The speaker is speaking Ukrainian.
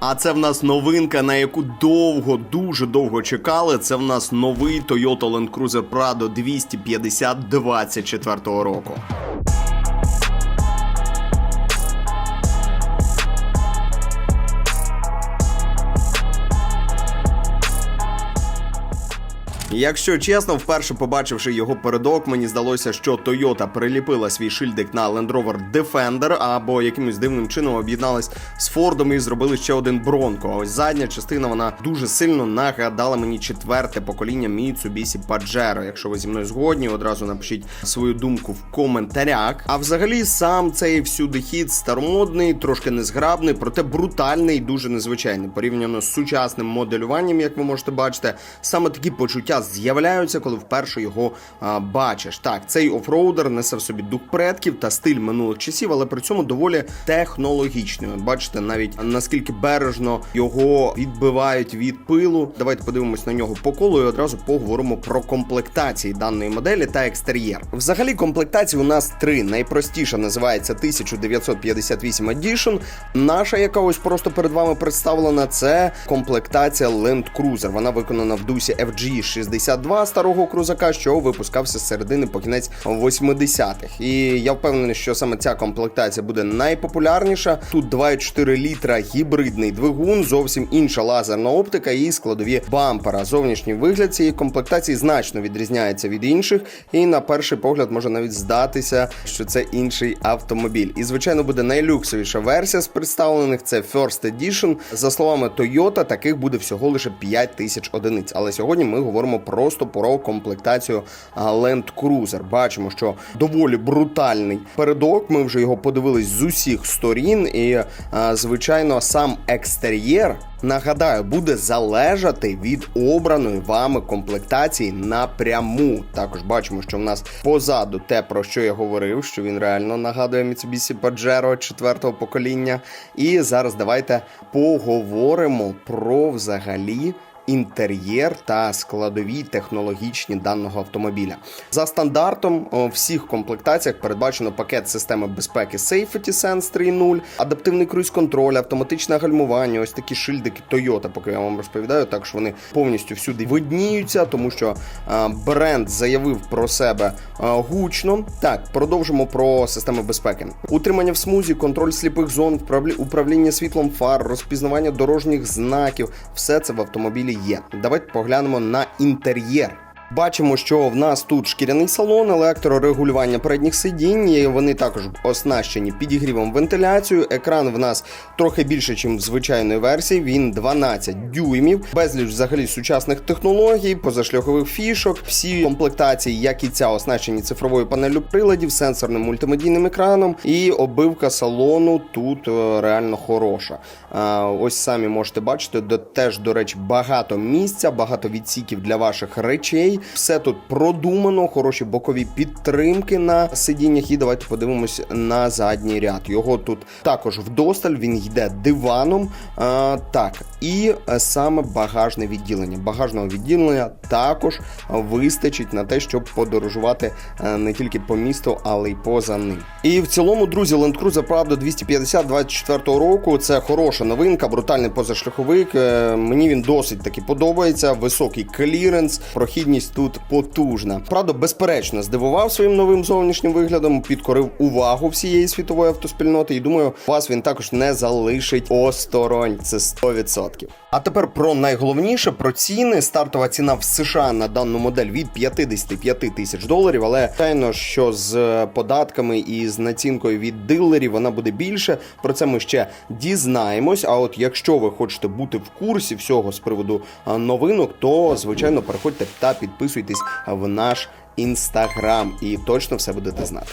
А це в нас новинка, на яку довго, дуже довго чекали. Це в нас новий Toyota Land Cruiser Prado 250 24 року. Якщо чесно, вперше побачивши його передок, мені здалося, що Toyota приліпила свій шильдик на Land Rover Defender або якимось дивним чином об'єдналась з Фордом і зробили ще один Бронко. А ось задня частина вона дуже сильно нагадала мені четверте покоління Mitsubishi Pajero. Якщо ви зі мною згодні, одразу напишіть свою думку в коментарях. А взагалі сам цей всюди хід старомодний, трошки незграбний, проте брутальний, і дуже незвичайний. Порівняно з сучасним моделюванням, як ви можете бачити, саме такі почуття з'являються, коли вперше його а, бачиш. Так, цей офроудер несе в собі дух предків та стиль минулих часів, але при цьому доволі технологічний. От бачите, навіть наскільки бережно його відбивають від пилу. Давайте подивимось на нього по колу і одразу поговоримо про комплектації даної моделі та екстер'єр. Взагалі, комплектацій у нас три. Найпростіша називається 1958 Edition. Наша, яка ось просто перед вами представлена, це комплектація Land Cruiser. Вона виконана в дусі FG 62 старого крузака, що випускався з середини по кінець 80-х. І я впевнений, що саме ця комплектація буде найпопулярніша. Тут 2,4 літра гібридний двигун, зовсім інша лазерна оптика і складові бампера. Зовнішній вигляд цієї комплектації значно відрізняється від інших, і на перший погляд може навіть здатися, що це інший автомобіль. І звичайно буде найлюксовіша версія з представлених. Це First Edition. За словами Toyota, таких буде всього лише 5 тисяч одиниць. Але сьогодні ми говоримо просто про комплектацію Land Cruiser. Бачимо, що доволі брутальний передок. Ми вже його подивились з усіх сторін, і звичайно, сам екстер'єр. Нагадаю, буде залежати від обраної вами комплектації напряму. Також бачимо, що в нас позаду те, про що я говорив, що він реально нагадує Mitsubishi Pajero четвертого покоління. І зараз давайте поговоримо про взагалі. Інтер'єр та складові технологічні даного автомобіля за стандартом у всіх комплектаціях передбачено пакет системи безпеки Safety Sense 3.0, адаптивний круїз-контроль, автоматичне гальмування. Ось такі шильдики Toyota, поки я вам розповідаю. Також вони повністю всюди видніються, тому що бренд заявив про себе гучно. Так, продовжимо про системи безпеки. Утримання в смузі, контроль сліпих зон, управління світлом фар, розпізнавання дорожніх знаків. Все це в автомобілі є. Давайте поглянемо на інтер'єр. Бачимо, що в нас тут шкіряний салон, електрорегулювання передніх сидінь. Вони також оснащені підігрівом вентиляцією. Екран в нас трохи більше, ніж в звичайної версії. Він 12 дюймів, безліч взагалі сучасних технологій, позашляхових фішок. Всі комплектації, як і ця, оснащені цифровою панелью приладів, сенсорним мультимедійним екраном. І обивка салону тут е, реально хороша. Ось самі можете бачити, де теж, до речі, багато місця, багато відсіків для ваших речей. Все тут продумано, хороші бокові підтримки на сидіннях. І давайте подивимось на задній ряд. Його тут також вдосталь, він йде диваном. А, так, і саме багажне відділення. Багажного відділення також вистачить на те, щоб подорожувати е, не тільки по місту, але й поза ним. І в цілому, друзі, Land Cruiser Prado 250 24 року. Це хороша новинка, брутальний позашляховик. Е, Мені він досить таки подобається. Високий кліренс, прохідність тут потужна. Правда, безперечно, здивував своїм новим зовнішнім виглядом, підкорив увагу всієї світової автоспільноти. І думаю, вас він також не залишить осторонь. Це 100%. А тепер про найголовніше про ціни. Стартова ціна в США на дану модель від 55 тисяч доларів. Але звичайно, що з податками і з націнкою від дилерів вона буде більше. Про це ми ще дізнаємось. А от якщо ви хочете бути в курсі всього з приводу новинок, то звичайно переходьте та підписуйтесь в наш інстаграм і точно все будете знати.